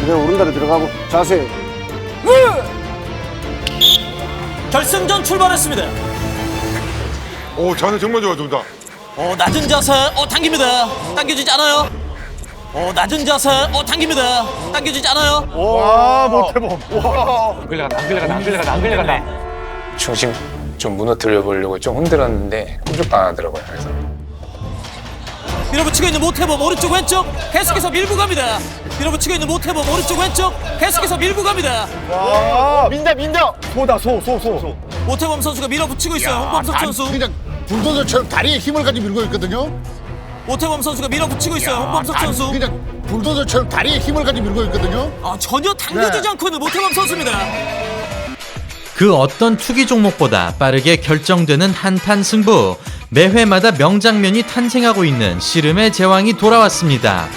그대 오른다리 들어가고 자세 결승전 출발했습니다. 오 자세 정말 좋아 둘 다. 어, 낮은 자세, 어, 당깁니다. 당겨지지 않아요. 어, 낮은 자세, 어, 당깁니다. 당겨지지 않아요. 와 못해봄 중심 좀 무너뜨려 보려고 좀 흔들었는데 꼼짝도 안 하더라고요. 그래서 밀어붙이고 있는 모태범 오른쪽 왼쪽 계속해서 밀고 갑니다. 밀어붙이고 있는 모태범 오른쪽 왼쪽 계속해서 밀고 갑니다. 민자 민자 소다 소 소 소 모태범 선수가 밀어붙이고 있어요. 홍범석 선수. 그냥 불도저처럼 다리에 힘을 가지고 밀고 있거든요. 모태범 선수가 밀어붙이고 있어요. 홍범석 선수. 그냥 불도저처럼 다리에 힘을 가지고 밀고 있거든요. 아, 전혀 당겨지지 네. 않고 있는 모태범 선수입니다. 그 어떤 투기 종목보다 빠르게 결정되는 한판 승부. 매회마다 명장면이 탄생하고 있는 씨름의 제왕이 돌아왔습니다.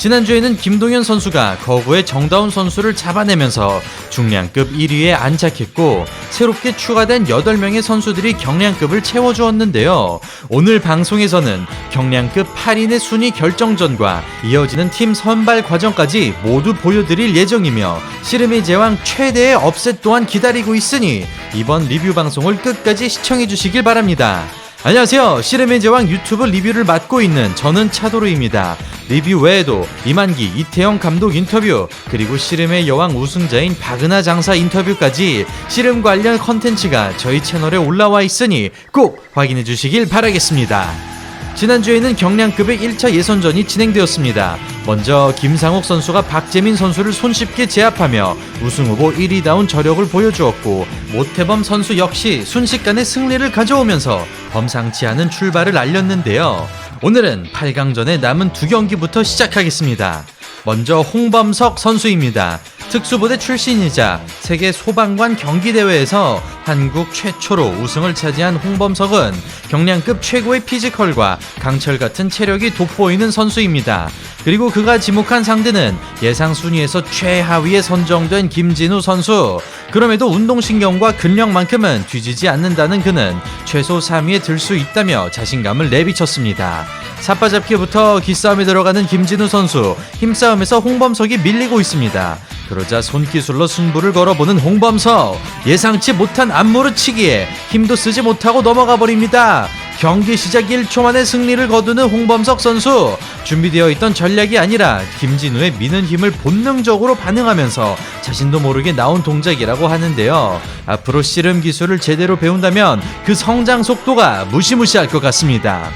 지난주에는 김동현 선수가 거구의 정다운 선수를 잡아내면서 중량급 1위에 안착했고 새롭게 추가된 8명의 선수들이 경량급을 채워주었는데요. 오늘 방송에서는 경량급 8인의 순위 결정전과 이어지는 팀 선발 과정까지 모두 보여드릴 예정이며 씨름의 제왕 최대의 업셋 또한 기다리고 있으니 이번 리뷰 방송을 끝까지 시청해 주시길 바랍니다. 안녕하세요. 씨름의 제왕 유튜브 리뷰를 맡고 있는 저는 차도르입니다. 리뷰 외에도 이만기, 이태영 감독 인터뷰, 그리고 씨름의 여왕 우승자인 박은하 장사 인터뷰까지 씨름 관련 컨텐츠가 저희 채널에 올라와 있으니 꼭 확인해 주시길 바라겠습니다. 지난주에는 경량급의 1차 예선전이 진행되었습니다. 먼저 김상욱 선수가 박재민 선수를 손쉽게 제압하며 우승 후보 1위다운 저력을 보여주었고 모태범 선수 역시 순식간에 승리를 가져오면서 범상치 않은 출발을 알렸는데요. 오늘은 8강전의 남은 두 경기부터 시작하겠습니다. 먼저 홍범석 선수입니다. 특수부대 출신이자 세계 소방관 경기대회에서 한국 최초로 우승을 차지한 홍범석은 경량급 최고의 피지컬과 강철 같은 체력이 돋보이는 선수입니다. 그리고 그가 지목한 상대는 예상 순위에서 최하위에 선정된 김진우 선수. 그럼에도 운동신경과 근력만큼은 뒤지지 않는다는 그는 최소 3위에 들 수 있다며 자신감을 내비쳤습니다. 사빠잡기부터 기싸움에 들어가는 김진우 선수 힘싸움에서 홍범석이 밀리고 있습니다. 그러자 손기술로 승부를 걸어보는 홍범석 예상치 못한 앞무르치기에 힘도 쓰지 못하고 넘어가 버립니다. 경기 시작 1초 만에 승리를 거두는 홍범석 선수 준비되어 있던 전략이 아니라 김진우의 미는 힘을 본능적으로 반응하면서 자신도 모르게 나온 동작이라고 하는데요. 앞으로 씨름 기술을 제대로 배운다면 그 성장 속도가 무시무시할 것 같습니다.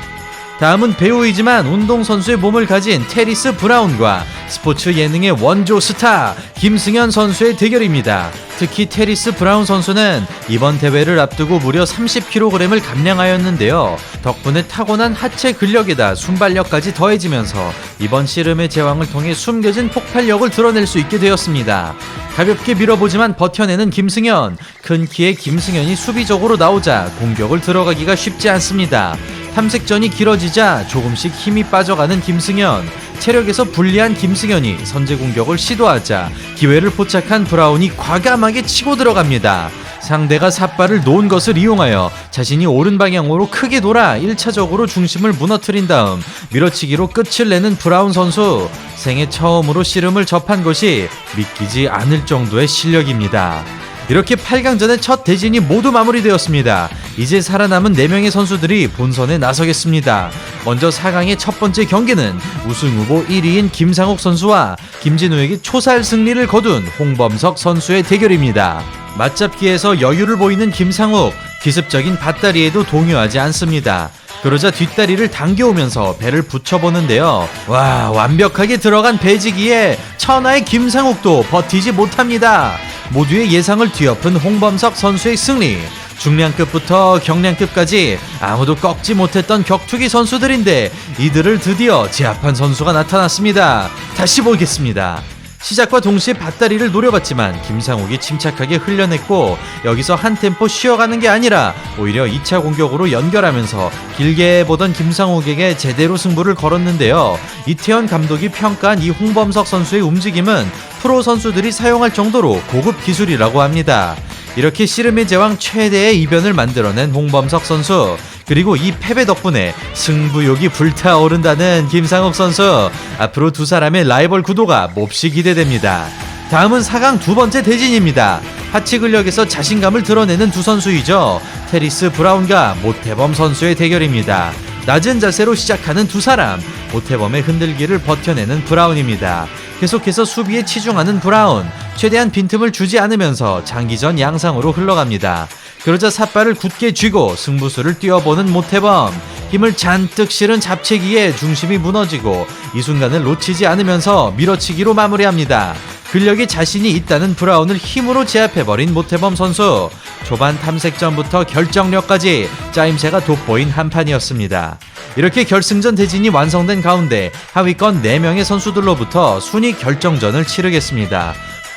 다음은 배우이지만 운동선수의 몸을 가진 테리스 브라운과 스포츠 예능의 원조 스타 김승현 선수의 대결입니다. 특히 테리스 브라운 선수는 이번 대회를 앞두고 무려 30kg을 감량하였는데요. 덕분에 타고난 하체 근력에다 순발력까지 더해지면서 이번 씨름의 제왕을 통해 숨겨진 폭발력을 드러낼 수 있게 되었습니다. 가볍게 밀어보지만 버텨내는 김승현. 큰 키의 김승현이 수비적으로 나오자 공격을 들어가기가 쉽지 않습니다. 탐색전이 길어지자 조금씩 힘이 빠져가는 김승현. 체력에서 불리한 김승현이 선제 공격을 시도하자 기회를 포착한 브라운이 과감하게 치고 들어갑니다. 상대가 삿발을 놓은 것을 이용하여 자신이 오른 방향으로 크게 돌아 1차적으로 중심을 무너뜨린 다음 밀어치기로 끝을 내는 브라운 선수. 생애 처음으로 씨름을 접한 것이 믿기지 않을 정도의 실력입니다. 이렇게 8강전의 첫 대진이 모두 마무리되었습니다. 이제 살아남은 4명의 선수들이 본선에 나서겠습니다. 먼저 4강의 첫 번째 경기는 우승 후보 1위인 김상욱 선수와 김진우에게 초살 승리를 거둔 홍범석 선수의 대결입니다. 맞잡기에서 여유를 보이는 김상욱, 기습적인 밭다리에도 동요하지 않습니다. 그러자 뒷다리를 당겨오면서 배를 붙여보는데요. 와, 완벽하게 들어간 배지기에 천하의 김상욱도 버티지 못합니다. 모두의 예상을 뒤엎은 홍범석 선수의 승리. 중량급부터 경량급까지 아무도 꺾지 못했던 격투기 선수들인데 이들을 드디어 제압한 선수가 나타났습니다. 다시 보겠습니다. 시작과 동시에 밭다리를 노려봤지만 김상욱이 침착하게 흘려냈고 여기서 한 템포 쉬어가는 게 아니라 오히려 2차 공격으로 연결하면서 길게 보던 김상욱에게 제대로 승부를 걸었는데요. 이태현 감독이 평가한 이 홍범석 선수의 움직임은 프로 선수들이 사용할 정도로 고급 기술이라고 합니다. 이렇게 씨름의 제왕 최대의 이변을 만들어낸 홍범석 선수. 그리고 이 패배 덕분에 승부욕이 불타오른다는 김상욱 선수. 앞으로 두 사람의 라이벌 구도가 몹시 기대됩니다. 다음은 4강 두 번째 대진입니다. 하치 근력에서 자신감을 드러내는 두 선수이죠. 테리스 브라운과 모태범 선수의 대결입니다. 낮은 자세로 시작하는 두 사람, 모태범의 흔들기를 버텨내는 브라운입니다. 계속해서 수비에 치중하는 브라운, 최대한 빈틈을 주지 않으면서 장기전 양상으로 흘러갑니다. 그러자 삿발을 굳게 쥐고 승부수를 뛰어보는 모태범, 힘을 잔뜩 실은 잡채기에 중심이 무너지고 이 순간을 놓치지 않으면서 밀어치기로 마무리합니다. 근력에 자신이 있다는 브라운을 힘으로 제압해버린 모태범 선수. 초반 탐색전부터 결정력까지 짜임새가 돋보인 한판이었습니다. 이렇게 결승전 대진이 완성된 가운데 하위권 4명의 선수들로부터 순위 결정전을 치르겠습니다.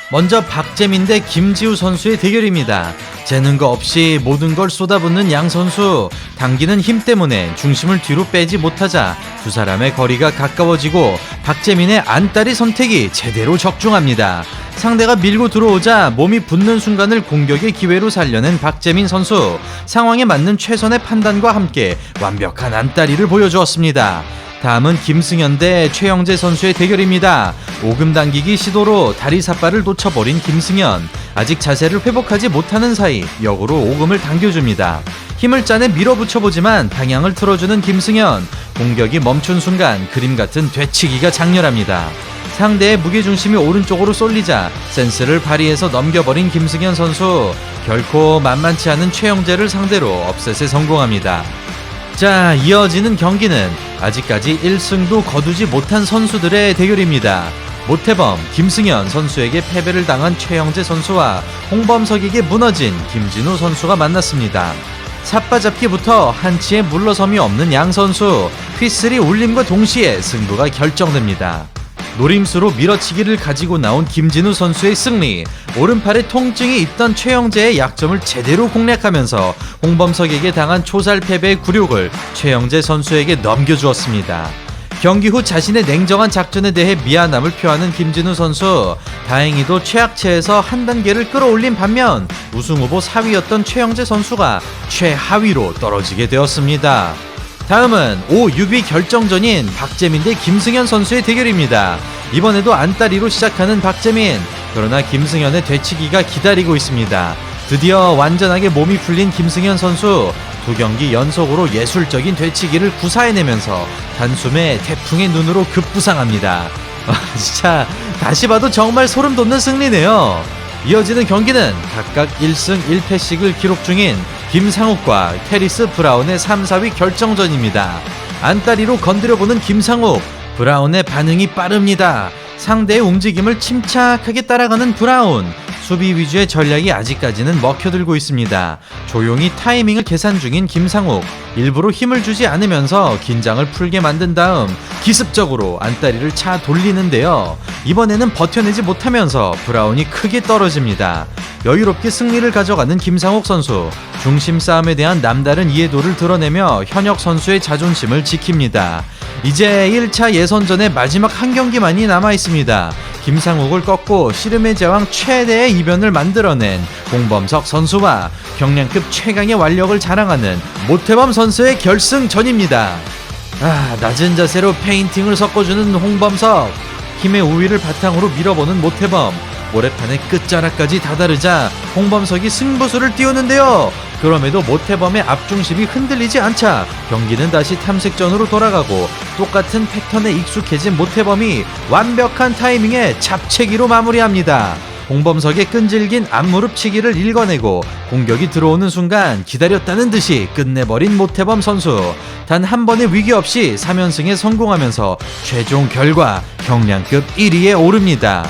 먼저 박재민 대 김지우 선수의 대결입니다. 재는 거 없이 모든 걸 쏟아붓는 양 선수. 당기는 힘 때문에 중심을 뒤로 빼지 못하자 두 사람의 거리가 가까워지고 박재민의 안따리 선택이 제대로 적중합니다. 상대가 밀고 들어오자 몸이 붙는 순간을 공격의 기회로 살려낸 박재민 선수. 상황에 맞는 최선의 판단과 함께 완벽한 안따리를 보여주었습니다. 다음은 김승현 대 최영재 선수의 대결입니다. 오금 당기기 시도로 다리 삿발을 놓쳐버린 김승현. 아직 자세를 회복하지 못하는 사이 역으로 오금을 당겨줍니다. 힘을 짜내 밀어붙여보지만 방향을 틀어주는 김승현. 공격이 멈춘 순간 그림 같은 되치기가 장렬합니다. 상대의 무게중심이 오른쪽으로 쏠리자 센스를 발휘해서 넘겨버린 김승현 선수. 결코 만만치 않은 최영재를 상대로 업셋에 성공합니다. 자, 이어지는 경기는 아직까지 1승도 거두지 못한 선수들의 대결입니다. 모태범, 김승현 선수에게 패배를 당한 최영재 선수와 홍범석에게 무너진 김진우 선수가 만났습니다. 삿바잡기부터 한치의 물러섬이 없는 양 선수, 휘슬이 울림과 동시에 승부가 결정됩니다. 노림수로 밀어치기를 가지고 나온 김진우 선수의 승리, 오른팔에 통증이 있던 최영재의 약점을 제대로 공략하면서 홍범석에게 당한 초살 패배의 굴욕을 최영재 선수에게 넘겨주었습니다. 경기 후 자신의 냉정한 작전에 대해 미안함을 표하는 김진우 선수. 다행히도 최악체에서 한 단계를 끌어올린 반면 우승 후보 4위였던 최영재 선수가 최하위로 떨어지게 되었습니다. 다음은 5, 6위 결정전인 박재민 대 김승현 선수의 대결입니다. 이번에도 안따리로 시작하는 박재민. 그러나 김승현의 되치기가 기다리고 있습니다. 드디어 완전하게 몸이 풀린 김승현 선수. 두 경기 연속으로 예술적인 되치기를 구사해내면서 단숨에 태풍의 눈으로 급부상합니다. 아, 진짜 다시 봐도 정말 소름 돋는 승리네요. 이어지는 경기는 각각 1승 1패씩을 기록 중인 김상욱과 테리스 브라운의 3, 4위 결정전입니다. 안따리로 건드려보는 김상욱, 브라운의 반응이 빠릅니다. 상대의 움직임을 침착하게 따라가는 브라운. 수비 위주의 전략이 아직까지는 먹혀들고 있습니다. 조용히 타이밍을 계산 중인 김상욱. 일부러 힘을 주지 않으면서 긴장을 풀게 만든 다음 기습적으로 안다리를 차 돌리는데요. 이번에는 버텨내지 못하면서 브라운이 크게 떨어집니다. 여유롭게 승리를 가져가는 김상욱 선수. 중심 싸움에 대한 남다른 이해도를 드러내며 현역 선수의 자존심을 지킵니다. 이제 1차 예선전의 마지막 한 경기만이 남아 있습니다. 김상욱을 꺾고 씨름의 제왕 최대의 이변을 만들어낸 공범석 선수와 경량급 최강의 완력을 자랑하는 모태범 선수의 결승전입니다. 아, 낮은 자세로 페인팅을 섞어주는 홍범석. 힘의 우위를 바탕으로 밀어보는 모태범. 모래판의 끝자락까지 다다르자 홍범석이 승부수를 띄우는데요. 그럼에도 모태범의 앞중심이 흔들리지 않자 경기는 다시 탐색전으로 돌아가고 똑같은 패턴에 익숙해진 모태범이 완벽한 타이밍에 잡채기로 마무리합니다. 홍범석의 끈질긴 앞무릎치기를 읽어내고 공격이 들어오는 순간 기다렸다는 듯이 끝내버린 모태범 선수. 단 한 번의 위기 없이 3연승에 성공하면서 최종 결과 경량급 1위에 오릅니다.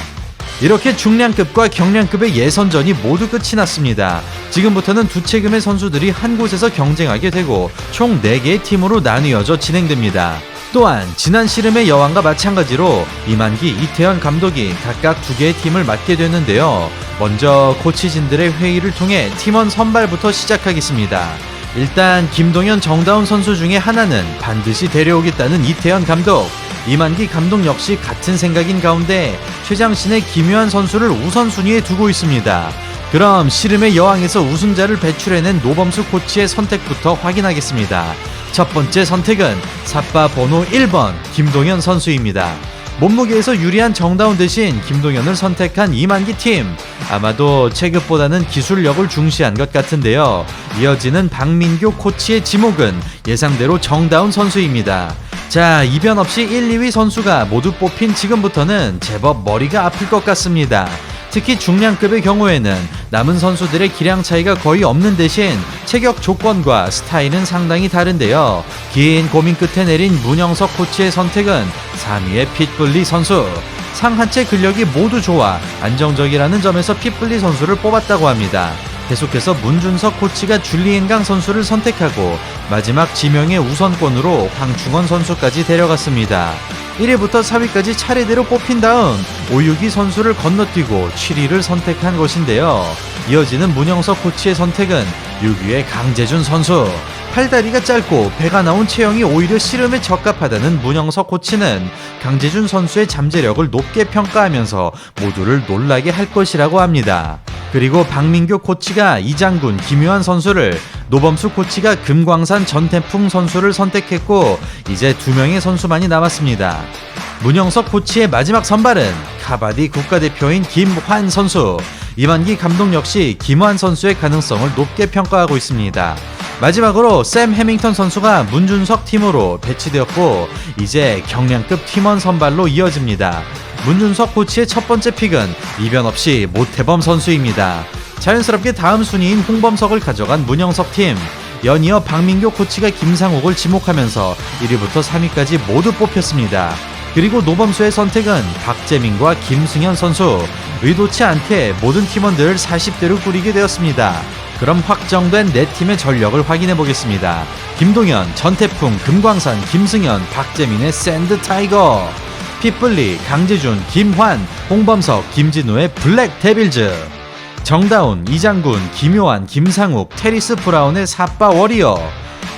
이렇게 중량급과 경량급의 예선전이 모두 끝이 났습니다. 지금부터는 두 체급의 선수들이 한 곳에서 경쟁하게 되고 총 4개의 팀으로 나뉘어져 진행됩니다. 또한 지난 씨름의 여왕과 마찬가지로 이만기, 이태현 감독이 각각 두 개의 팀을 맡게 되는데요. 먼저 코치진들의 회의를 통해 팀원 선발부터 시작하겠습니다. 일단 김동현, 정다운 선수 중에 하나는 반드시 데려오겠다는 이태현 감독. 이만기 감독 역시 같은 생각인 가운데 최장신의 김유한 선수를 우선순위에 두고 있습니다. 그럼 씨름의 여왕에서 우승자를 배출해낸 노범수 코치의 선택부터 확인하겠습니다. 첫 번째 선택은 삿바 번호 1번 김동현 선수입니다. 몸무게에서 유리한 정다운 대신 김동현을 선택한 이만기 팀. 아마도 체급보다는 기술력을 중시한 것 같은데요. 이어지는 박민교 코치의 지목은 예상대로 정다운 선수입니다. 자, 이변 없이 1, 2위 선수가 모두 뽑힌 지금부터는 제법 머리가 아플 것 같습니다. 특히 중량급의 경우에는 남은 선수들의 기량 차이가 거의 없는 대신 체격 조건과 스타일은 상당히 다른데요. 긴 고민 끝에 내린 문영석 코치의 선택은 3위의 핏불리 선수. 상하체 근력이 모두 좋아 안정적이라는 점에서 핏불리 선수를 뽑았다고 합니다. 계속해서 문준석 코치가 줄리엔강 선수를 선택하고 마지막 지명의 우선권으로 황충원 선수까지 데려갔습니다. 1위부터 4위까지 차례대로 뽑힌 다음 5, 6위 선수를 건너뛰고 7위를 선택한 것인데요. 이어지는 문영석 코치의 선택은 6위의 강재준 선수. 팔다리가 짧고 배가 나온 체형이 오히려 씨름에 적합하다는 문영석 코치는 강재준 선수의 잠재력을 높게 평가하면서 모두를 놀라게 할 것이라고 합니다. 그리고 박민교 코치가 이장군, 김효한 선수를 노범수 코치가 금광산 전태풍 선수를 선택했고 이제 두 명의 선수만이 남았습니다. 문영석 코치의 마지막 선발은 카바디 국가대표인 김환 선수. 이만기 감독 역시 김환 선수의 가능성을 높게 평가하고 있습니다. 마지막으로 샘 해밍턴 선수가 문준석 팀으로 배치되었고 이제 경량급 팀원 선발로 이어집니다. 문준석 코치의 첫 번째 픽은 이변 없이 모태범 선수입니다. 자연스럽게 다음 순위인 홍범석을 가져간 문영석 팀. 연이어 박민교 코치가 김상욱을 지목하면서 1위부터 3위까지 모두 뽑혔습니다. 그리고 노범수의 선택은 박재민과 김승현 선수. 의도치 않게 모든 팀원들을 40대로 꾸리게 되었습니다. 그럼 확정된 네 팀의 전력을 확인해 보겠습니다. 김동현, 전태풍, 금광산, 김승현, 박재민의 샌드 타이거. 핏불리, 강재준, 김환, 홍범석, 김진우의 블랙 데빌즈. 정다운, 이장군, 김효환, 김상욱, 테리스 브라운의 사빠 워리어.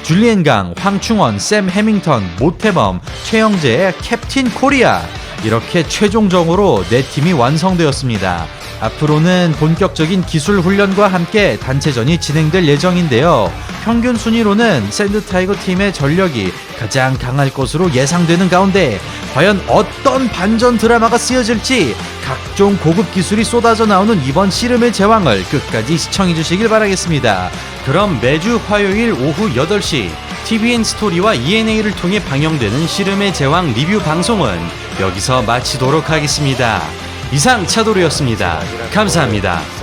줄리엔강, 황충원, 샘 해밍턴, 모태범, 최영재의 캡틴 코리아. 이렇게 최종적으로 네 팀이 완성되었습니다. 앞으로는 본격적인 기술 훈련과 함께 단체전이 진행될 예정인데요. 평균 순위로는 샌드 타이거 팀의 전력이 가장 강할 것으로 예상되는 가운데 과연 어떤 반전 드라마가 쓰여질지 각종 고급 기술이 쏟아져 나오는 이번 씨름의 제왕을 끝까지 시청해 주시길 바라겠습니다. 그럼 매주 화요일 오후 8시 TVN 스토리와 ENA를 통해 방영되는 씨름의 제왕 리뷰 방송은 여기서 마치도록 하겠습니다. 이상 차도르였습니다. 감사합니다.